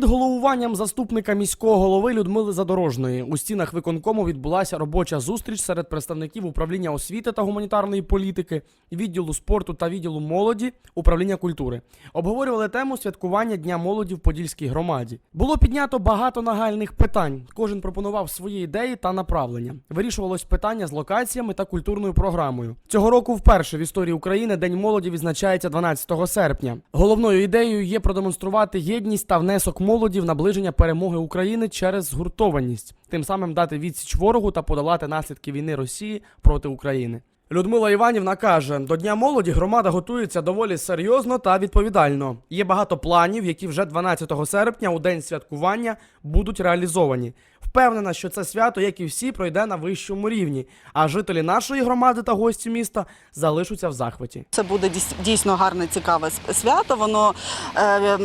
Під головуванням заступника міського голови Людмили Задорожної у стінах виконкому відбулася робоча зустріч серед представників управління освіти та гуманітарної політики, відділу спорту та відділу молоді, управління культури. Обговорювали тему святкування Дня молоді в Подільській громаді. Було піднято багато нагальних питань. Кожен пропонував свої ідеї та направлення. Вирішувалось питання з локаціями та культурною програмою. Цього року вперше в історії України День молоді відзначається 12 серпня. Головною ідеєю є продемонструвати єдність та внесок молоді в наближення перемоги України через згуртованість, тим самим дати відсіч ворогу та подолати наслідки війни Росії проти України. Людмила Іванівна каже: до Дня молоді громада готується доволі серйозно та відповідально. Є багато планів, які вже 12 серпня, у день святкування, будуть реалізовані. Впевнена, що це свято, як і всі, пройде на вищому рівні, а жителі нашої громади та гості міста залишаться в захваті. Це буде дійсно гарне, цікаве свято. Воно е,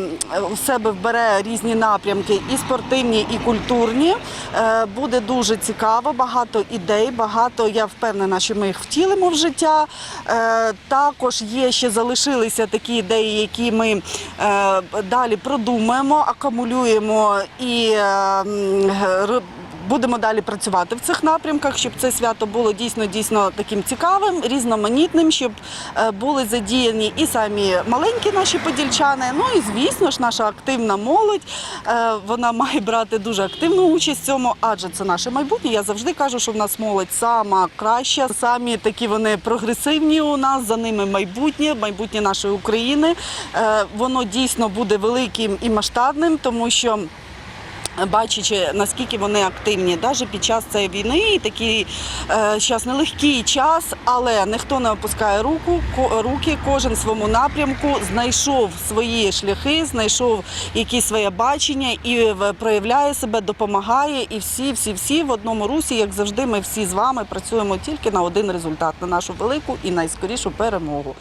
у себе вбере різні напрямки, і спортивні, і культурні. Е, буде дуже цікаво, багато ідей, багато. Я впевнена, що ми їх втілимо в життя. Е, також є ще залишилися такі ідеї, які ми е, далі продумаємо, акумулюємо і е, Будемо далі працювати в цих напрямках, щоб це свято було дійсно дійсно таким цікавим, різноманітним, щоб е, були задіяні і самі маленькі наші подільчани. Ну і звісно ж, наша активна молодь. Е, Вона має брати дуже активну участь в цьому, адже це наше майбутнє. Я завжди кажу, що в нас молодь сама краща, самі такі вони прогресивні у нас. За ними майбутнє, майбутнє нашої України. Е, Воно дійсно буде великим і масштабним, тому що бачачи, наскільки вони активні, навіть під час цієї війни, і такий е, зараз нелегкий час, але ніхто не опускає руку, руки, кожен в своєму напрямку знайшов свої шляхи, знайшов якісь своє бачення і в- проявляє себе, допомагає. І всі, всі, всі в одному русі, як завжди, ми всі з вами працюємо тільки на один результат, на нашу велику і найскорішу перемогу.